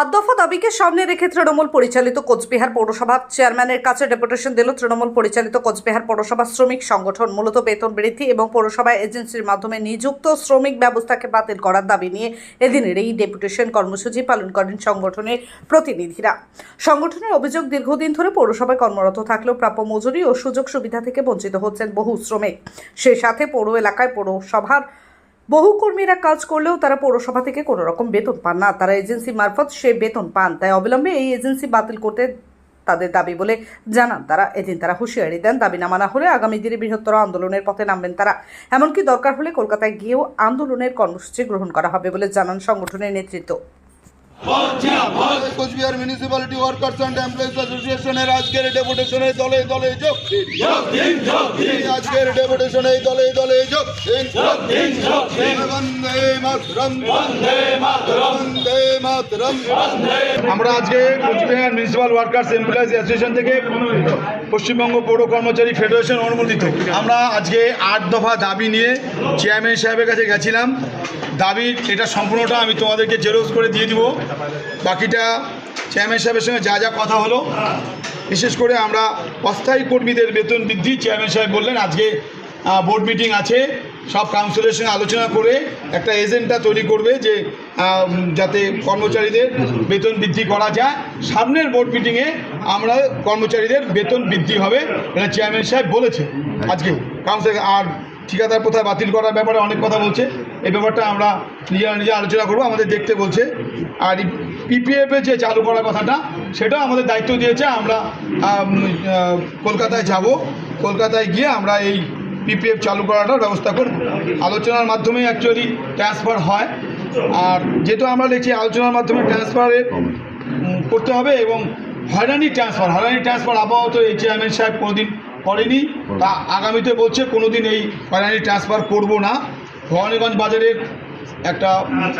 আট দফা দাবিকে সামনে রেখে তৃণমূল পরিচালিত কোচবিহার পৌরসভার চেয়ারম্যানের কাছে ডেপুটেশন দিল তৃণমূল পরিচালিত কোচবিহার পৌরসভা শ্রমিক সংগঠন, মূলত বেতন বৃদ্ধি এবং পৌরসভা এজেন্সির মাধ্যমে নিযুক্ত শ্রমিক ব্যবস্থাকে বাতিল করার দাবি নিয়ে এদিনের এই ডেপুটেশন কর্মসূচি পালন করেন সংগঠনের প্রতিনিধিরা। সংগঠনের অভিযোগ, দীর্ঘদিন ধরে পৌরসভায় কর্মরত থাকলেও প্রাপ্য মজুরি ও সুযোগ সুবিধা থেকে বঞ্চিত হচ্ছেন বহু শ্রমিক। সে সাথে পৌর এলাকায় পৌরসভার বহু কর্মীরা কাজ করলেও তারা পৌরসভা থেকে কোনো রকম বেতন পান না। তারা এজেন্সি মারফত সে বেতন পান। তাই অবিলম্বে এই এজেন্সি বাতিল করতে তাদের দাবি বলে জানান তারা। এদিন তারা হুঁশিয়ারি দেন দাবি না মানা হলে আগামী দিনে বৃহত্তর আন্দোলনের পথে নামবেন তারা। এমনকি দরকার হলে কলকাতায় গিয়েও আন্দোলনের কর্মসূচি গ্রহণ করা হবে বলে জানান সংগঠনের নেতৃত্ব। Coochbehar municipality workers and employees অ্যাসোসিয়েশনের আজকের ডেপুটেশনে দলে দলে যোগ আজকের ডেপুটেশনে দলে দলে যোগ। দিন বন্দে মাতরম। বন্দে মাতরম। আমরা আজকে Coochbehar municipal workers employees association থেকে পশ্চিমবঙ্গ পৌর কর্মচারী ফেডারেশন অনুমোদিত। আমরা আজকে আট দফা দাবি নিয়ে চেয়ারম্যান সাহেবের কাছে গেছিলাম। দাবি এটা সম্পূর্ণটা আমি তোমাদেরকে জেরক্স করে দিয়ে দিব। বাকিটা চেয়ারম্যান সাহেবের সঙ্গে যা যা কথা হলো। বিশেষ করে আমরা অস্থায়ী কর্মীদের বেতন বৃদ্ধি চেয়ারম্যান সাহেব বললেন। আজকে বোর্ড মিটিং আছে। সব কাউন্সিলের সঙ্গে আলোচনা করে একটা এজেন্ডা তৈরি করবে যে যাতে কর্মচারীদের বেতন বৃদ্ধি করা যায়। সামনের বোর্ড মিটিংয়ে আমরা কর্মচারীদের বেতন বৃদ্ধি হবে এটা চেয়ারম্যান সাহেব বলেছে আজকে। কাউন্সিল আর ঠিকাদার প্রথা বাতিল করার ব্যাপারে অনেক কথা বলছে। এই ব্যাপারটা আমরা নিজেরা নিজে আলোচনা করব, আমাদের দেখতে বলছে। আর পিপিএফে যে চালু করার কথাটা, সেটাও আমাদের দায়িত্ব দিয়েছে। আমরা কলকাতায় যাব। কলকাতায় গিয়ে আমরা এই পিপিএফ চালু করাটার ব্যবস্থা করব। আলোচনার মাধ্যমে অ্যাকচুয়ালি ট্রান্সফার হয়। আর যেহেতু আমরা দেখছি আলোচনার মাধ্যমে ট্রান্সফারে করতে হবে এবং হয়রানি ট্রান্সফার হয়রানি ট্রান্সফার আপাতত এই চেয়ারম্যান সাহেব কোনোদিন করেনি। তা আগামীতে বলছে, কোনোদিন এই হয়রানি ট্রান্সফার করব না। ভবানীগঞ্জ বাজারের একটা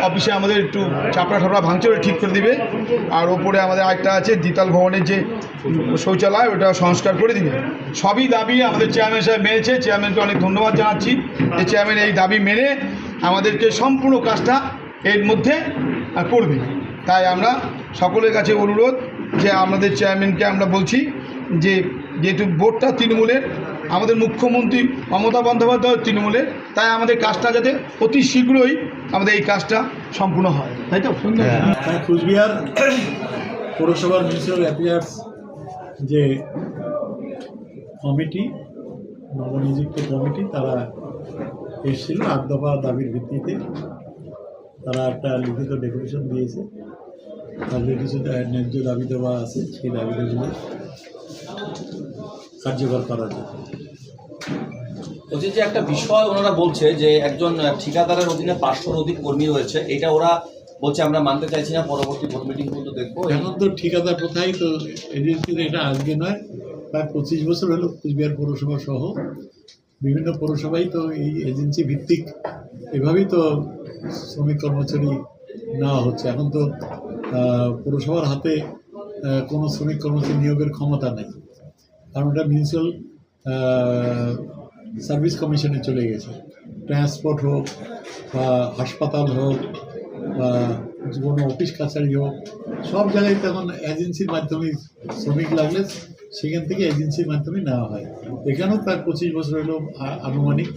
অফিসে আমাদের একটু চাপড়া ঠাপড়া ভাঙচুরে ঠিক করে দিবে। আর ওপরে আমাদের আরেকটা আছে, দ্বিতাল ভবনের যে শৌচালয়, ওটা সংস্কার করে দিবে। সবই দাবি আমাদের চেয়ারম্যান সাহেব মেনেছে। চেয়ারম্যানকে অনেক ধন্যবাদ জানাচ্ছি যে চেয়ারম্যান এই দাবি মেনে আমাদেরকে সম্পূর্ণ কাজটা এর মধ্যে করবে। তাই আমরা সকলের কাছে অনুরোধ যে আমাদের চেয়ারম্যানকে আমরা বলছি যে যেহেতু বোর্ডটা তৃণমূলের আমাদের মুখ্যমন্ত্রী মমতা বন্দ্যোপাধ্যায় তৃণমূলের তাই আমাদের কাজটা যাতে অতি শীঘ্রই আমাদের এই কাজটা সম্পূর্ণ হয়। তাই তো? তাই কুচবিহার পৌরসভার মিউনিসিপ্যাল অ্যাফেয়ার্স যে কমিটি নবনিযুক্ত কমিটি তারা এসেছিল আট দফা দাবির ভিত্তিতে। তারা একটা লিখিত ডেপুটেশন দিয়েছে। তাদের কিছু ন্যায্য দাবি দেওয়া আছে সেই দাবিগুলো কার্যকর করার জন্য। বলছি যে একটা বিষয় ওনারা বলছে যে একজন ঠিকাদারের অধীনে পাঁচশোর অধিক কর্মী রয়েছে এটা ওরা বলছে আমরা মানতে চাইছি না পরবর্তী বোর্ড মিটিং পর্যন্ত দেখব। এখন তো ঠিকাদার প্রথাই তো এজেন্সির এটা আজকে নয় প্রায় পঁচিশ বছর হলো কুচবিহার পৌরসভা সহ। বিভিন্ন পৌরসভাই তো এই এজেন্সি ভিত্তিক এভাবেই তো শ্রমিক কর্মচারী নেওয়া হচ্ছে। এখন তো পৌরসভার হাতে কোনো শ্রমিক কর্মচারী নিয়োগের ক্ষমতা নেই। কারণ ওটা মিউনিসিপ্যাল সার্ভিস কমিশনে চলে গেছে। ট্রান্সপোর্ট হোক বা হাসপাতাল হোক বা কোনো অফিস কাছারি হোক সব জায়গায় তখন এজেন্সির মাধ্যমে শ্রমিক লাগলে সেখান থেকে এজেন্সির মাধ্যমে নেওয়া হয়। এখানেও প্রায় পঁচিশ বছর হলো আনুমানিক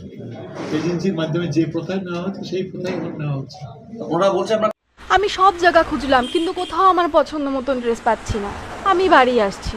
এজেন্সির মাধ্যমে যে প্রথায় নেওয়া হচ্ছে সেই প্রথায় এখন নেওয়া হচ্ছে। ওরা বলছে আমি সব জায়গা খুঁজলাম কিন্তু কোথাও আমার পছন্দ মতন ড্রেস পাচ্ছি না। আমি বাড়ি আসছি।